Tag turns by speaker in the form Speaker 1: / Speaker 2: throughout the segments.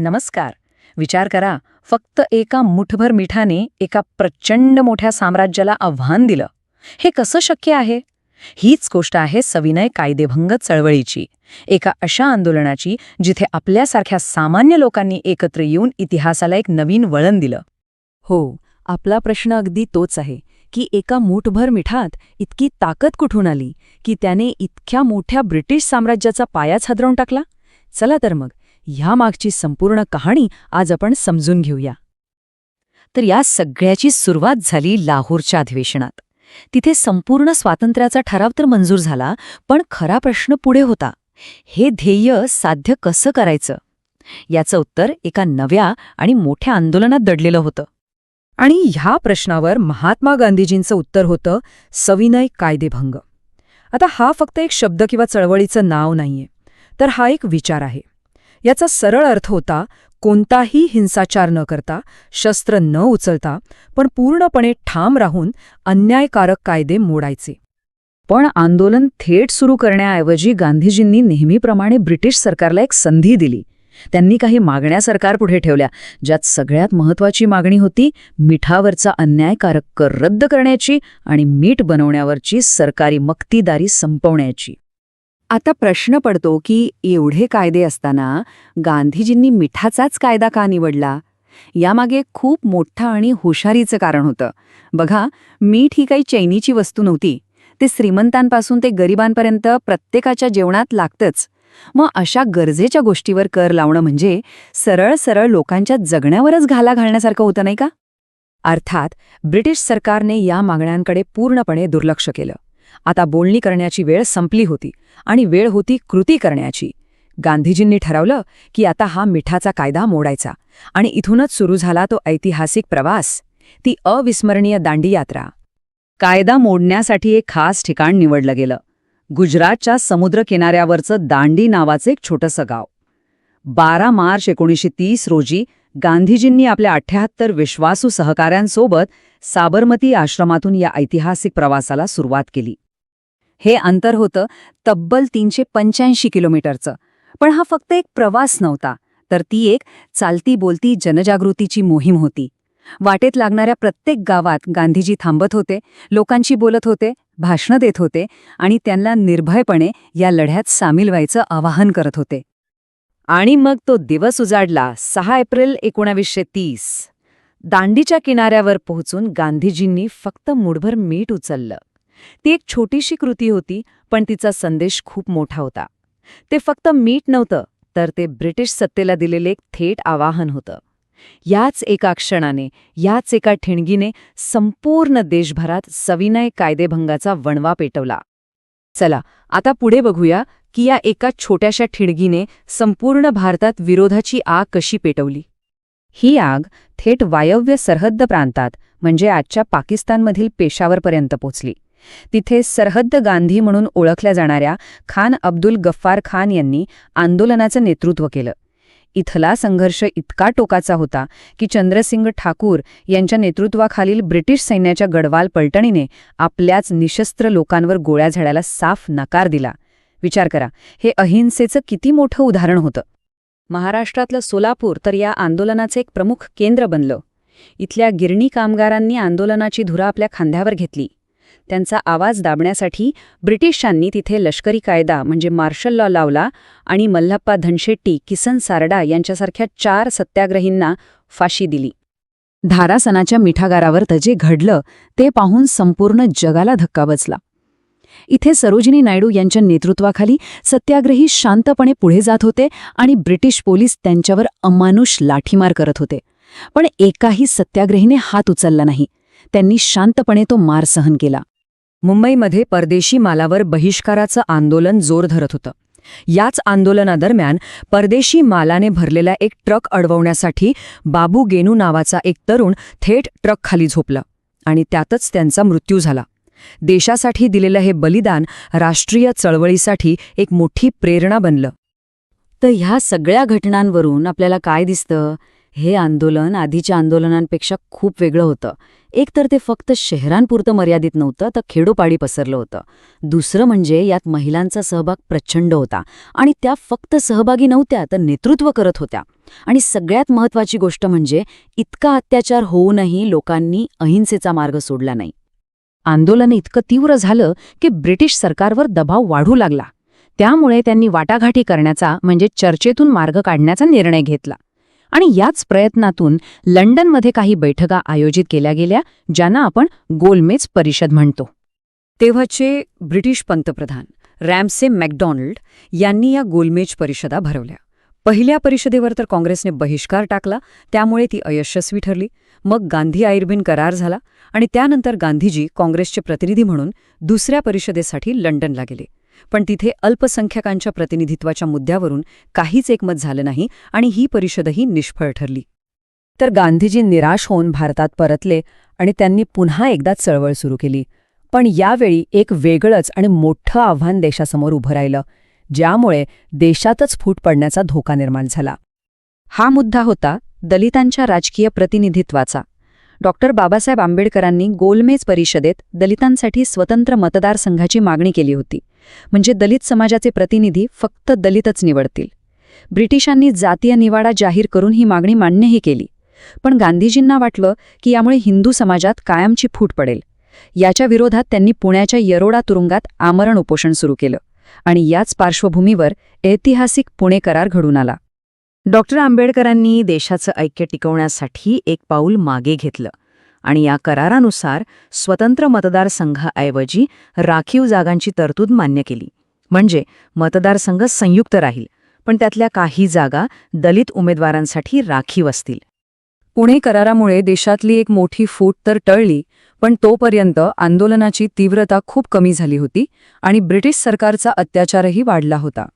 Speaker 1: नमस्कार. विचार करा फक्त एका मुठभर मिठाने एका प्रचंड मोठ्या साम्राज्याला आव्हान दिलं. हे कसं शक्य आहे? हीच गोष्ट आहे सविनय कायदेभंग चळवळीची. एका अशा आंदोलनाची जिथे आपल्यासारख्या सामान्य लोकांनी एकत्र येऊन इतिहासाला एक नवीन वळण दिलं.
Speaker 2: हो आपला प्रश्न अगदी तोच आहे की एका मूठभर मिठात इतकी ताकद कुठून आली की त्याने इतक्या मोठ्या ब्रिटिश साम्राज्याचा पायाच हदरवून टाकला? चला तर मग ह्यामागची संपूर्ण कहाणी आज आपण समजून घेऊया.
Speaker 1: तर या सगळ्याची सुरुवात झाली लाहोरच्या अधिवेशनात. तिथे संपूर्ण स्वातंत्र्याचा ठराव तर मंजूर झाला पण खरा प्रश्न पुढे होता. हे ध्येय साध्य कसं करायचं? याचं उत्तर एका नव्या आणि मोठ्या आंदोलनात दडलेलं होतं.
Speaker 2: आणि ह्या प्रश्नावर महात्मा गांधीजींचं उत्तर होतं सविनय कायदेभंग. आता हा फक्त एक शब्द किंवा चळवळीचं नाव नाहीये तर हा एक विचार आहे. याचा सरळ अर्थ होता कोणताही हिंसाचार न करता शस्त्र न उचलता पण पूर्णपणे ठाम राहून अन्यायकारक कायदे मोडायचे.
Speaker 1: पण आंदोलन थेट सुरू करण्याऐवजी गांधीजींनी नेहमीप्रमाणे ब्रिटिश सरकारला एक संधी दिली. त्यांनी काही मागण्या सरकारपुढे ठेवल्या ज्यात सगळ्यात महत्वाची मागणी होती मिठावरचा अन्यायकारक कर रद्द करण्याची आणि मीठ बनवण्यावरची सरकारी मक्तीदारी संपवण्याची.
Speaker 2: आता प्रश्न पडतो की एवढे कायदे असताना गांधीजींनी मिठाचाच कायदा का निवडला? यामागे खूप मोठं आणि हुशारीचं कारण होतं. बघा मीठ ही काही चैनीची वस्तू नव्हती. ते श्रीमंतांपासून ते गरिबांपर्यंत प्रत्येकाच्या जेवणात लागतंच. मग अशा गरजेच्या गोष्टीवर कर लावणं म्हणजे सरळ सरळ लोकांच्या जगण्यावरच घाला घालण्यासारखं होतं नाही का? अर्थात ब्रिटिश सरकारने या मागण्यांकडे पूर्णपणे दुर्लक्ष केलं. आता बोलणी करण्याची वेळ संपली होती आणि वेळ होती कृती करण्याची. गांधीजींनी ठरवलं की आता हा मिठाचा कायदा मोडायचा आणि इथूनच सुरू झाला तो ऐतिहासिक प्रवास ती अविस्मरणीय दांडी यात्रा.
Speaker 1: कायदा मोडण्यासाठी एक खास ठिकाण निवडलं गेलं. गुजरातच्या समुद्रकिनाऱ्यावरचं दांडी नावाचं एक छोटंसं गाव. बारा मार्च एकोणीसशे तीस रोजी गांधीजींनी आपल्या अठ्ठ्याहत्तर विश्वासू सहकाऱ्यांसोबत साबरमती आश्रमातून या ऐतिहासिक प्रवासाला सुरुवात केली.
Speaker 2: हे अंतर होतं तब्बल तीनशे पंच्याऐंशी किलोमीटरचं. पण हा फक्त एक प्रवास नव्हता तर ती एक चालती बोलती जनजागृतीची मोहीम होती. वाटेत लागणाऱ्या प्रत्येक गावात गांधीजी थांबत होते लोकांशी बोलत होते भाषणं देत होते आणि त्यांना निर्भयपणे या लढ्यात सामील व्हायचं आवाहन करत होते.
Speaker 1: आणि मग तो दिवस उजाडला सहा एप्रिल एकोणावीसशे तीस. दांडीच्या किनाऱ्यावर पोहोचून गांधीजींनी फक्त मुठभर मीठ उचललं. ती एक छोटीशी कृती होती पण तिचा संदेश खूप मोठा होता. ते फक्त मीठ नव्हतं तर ते ब्रिटिश सत्तेला दिलेले एक थेट आवाहन होतं. याच एका क्षणाने याच एका ठिणगीने संपूर्ण देशभरात सविनय कायदेभंगाचा वणवा पेटवला. चला आता पुढे बघूया की या एका छोट्याशा ठिणगीने संपूर्ण भारतात विरोधाची आग कशी पेटवली. ही आग थेट वायव्य सरहद्द प्रांतात म्हणजे आजच्या पाकिस्तानमधील पेशावरपर्यंत पोचली तिथे सरहद्द गांधी म्हणून ओळखल्या जाणाऱ्या खान अब्दुल गफ्फार खान यांनी आंदोलनाचं नेतृत्व केलं. इथला संघर्ष इतका टोकाचा होता की चंद्रसिंग ठाकूर यांच्या नेतृत्वाखालील ब्रिटिश सैन्याच्या गडवाल पलटणीने आपल्याच निशस्त्र लोकांवर गोळ्या झाडायला साफ नकार दिला. विचार करा हे अहिंसेचं किती मोठं उदाहरण होतं? महाराष्ट्रातलं सोलापूर तर या आंदोलनाचं एक प्रमुख केंद्र बनलं. इथल्या गिरणी कामगारांनी आंदोलनाची धुरा आपल्या खांद्यावर घेतली. त्यांचा आवाज दाबण्यासाठी ब्रिटिशांनी तिथे लष्करी कायदा म्हणजे मार्शल लॉ लावला आणि मल्लप्पा धनशेट्टी किसन सारडा यांच्यासारख्या चार सत्याग्रहींना फाशी दिली. धारासनाच्या मिठागारावर जे घडलं ते पाहून संपूर्ण जगाला धक्का बसला. इथे सरोजिनी नायडू यांच्या नेतृत्वाखाली सत्याग्रही शांतपणे पुढे जात होते आणि ब्रिटिश पोलीस त्यांच्यावर अमानुष लाठीमार करत होते. पण एकाही सत्याग्रहीने हात उचलला नाही. त्यांनी शांतपणे तो मार सहन केला.
Speaker 2: मुंबईमध्ये परदेशी मालावर बहिष्काराचं आंदोलन जोर धरत होतं. याच आंदोलनादरम्यान परदेशी मालाने भरलेला एक ट्रक अडवण्यासाठी बाबू गेनू नावाचा एक तरुण थेट ट्रक खाली झोपला आणि त्यातच त्यांचा मृत्यू झाला. देशासाठी दिलेलं हे बलिदान राष्ट्रीय चळवळीसाठी एक मोठी प्रेरणा बनलं.
Speaker 1: तर ह्या सगळ्या घटनांवरून आपल्याला काय दिसतं? हे आंदोलन आधीच्या आंदोलनांपेक्षा खूप वेगळं होतं. एकतर ते फक्त शहरांपुरतं मर्यादित नव्हतं तर खेडोपाडी पसरलं होतं. दुसरं म्हणजे यात महिलांचा सहभाग प्रचंड होता आणि त्या फक्त सहभागी नव्हत्या तर नेतृत्व करत होत्या. आणि सगळ्यात महत्त्वाची गोष्ट म्हणजे इतका अत्याचार होऊनही लोकांनी अहिंसेचा मार्ग सोडला नाही.
Speaker 2: आंदोलन इतकं तीव्र झालं की ब्रिटिश सरकारवर दबाव वाढू लागला. त्यामुळे त्यांनी वाटाघाटी करण्याचा म्हणजे चर्चेतून मार्ग काढण्याचा निर्णय घेतला. आणि याच प्रयत्नातून लंडनमध्ये काही बैठका आयोजित केल्या गेल्या ज्यांना आपण गोलमेज परिषद म्हणतो.
Speaker 1: तेव्हाचे ब्रिटिश पंतप्रधान रॅमसे मॅकडॉनल्ड यांनी या गोलमेज परिषदा भरवल्या. पहिल्या परिषदेवर तर काँग्रेसने बहिष्कार टाकला त्यामुळे ती अयशस्वी ठरली. मग गांधी आयुर्बीन करार झाला आणि त्यानंतर गांधीजी काँग्रेसचे प्रतिनिधी म्हणून दुसऱ्या परिषदेसाठी लंडनला गेले. पण तिथे अल्पसंख्याकांच्या प्रतिनिधित्वाच्या मुद्द्यावरून काहीच एकमत झालं नाही आणि ही परिषदही निष्फळ ठरली. तर गांधीजी निराश होऊन भारतात परतले आणि त्यांनी पुन्हा एकदा चळवळ सुरू केली. पण यावेळी एक वेगळंच आणि मोठं आव्हान देशासमोर उभं राहिलं ज्यामुळे देशातच फूट पडण्याचा धोका निर्माण झाला.
Speaker 2: हा मुद्दा होता दलितांच्या राजकीय प्रतिनिधित्वाचा. डॉक्टर बाबासाहेब आंबेडकरांनी गोलमेज परिषदेत दलितांसाठी स्वतंत्र मतदारसंघाची मागणी केली होती. म्हणजे दलित समाजाचे प्रतिनिधी फक्त दलितच निवडतील. ब्रिटिशांनी जातीय निवाडा जाहीर करून ही मागणी मान्यही केली. पण गांधीजींना वाटलं की यामुळे हिंदू समाजात कायमची फूट पडेल. याच्या विरोधात त्यांनी पुण्याच्या येरोडा तुरुंगात आमरण उपोषण सुरू केलं आणि याच पार्श्वभूमीवर ऐतिहासिक पुणे करार घडून आला. डॉक्टर आंबेडकरांनी देशाचं ऐक्य टिकवण्यासाठी एक पाऊल मागे घेतलं. आणि या करारानुसार स्वतंत्र मतदारसंघाऐवजी राखीव जागांची तरतूद मान्य केली. म्हणजे मतदारसंघ संयुक्त राहील पण त्यातल्या काही जागा दलित उमेदवारांसाठी राखीव असतील. पुणे करारामुळे देशातली एक मोठी फूट तर टळली पण तोपर्यंत आंदोलनाची तीव्रता खूप कमी झाली होती आणि ब्रिटिश सरकारचा अत्याचारही वाढला होता.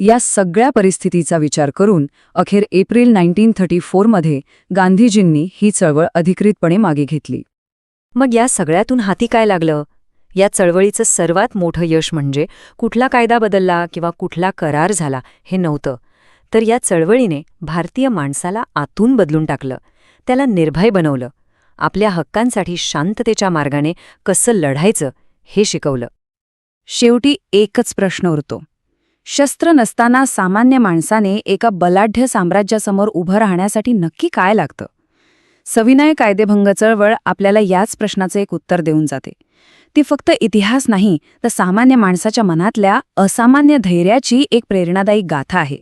Speaker 2: या सगळ्या परिस्थितीचा विचार करून अखेर एप्रिल नाईन्टीन थर्टी फोरमध्ये गांधीजींनी ही चळवळ अधिकृतपणे मागे घेतली.
Speaker 1: मग या सगळ्यातून हाती काय लागलं? या चळवळीचं सर्वात मोठं यश म्हणजे कुठला कायदा बदलला किंवा कुठला करार झाला हे नव्हतं तर या चळवळीने भारतीय माणसाला आतून बदलून टाकलं त्याला निर्भय बनवलं आपल्या हक्कांसाठी शांततेच्या मार्गाने कसं लढायचं हे शिकवलं.
Speaker 2: शेवटी एकच प्रश्न उरतो शस्त्र नसताना सामान्य माणसाने एका बलाढ्य साम्राज्यासमोर उभं राहण्यासाठी नक्की काय लागतं? सविनय कायदेभंग चळवळ आपल्याला याच प्रश्नाचं एक उत्तर देऊन जाते. ती फक्त इतिहास नाही तर सामान्य माणसाच्या मनातल्या असामान्य धैर्याची एक प्रेरणादायी गाथा आहे.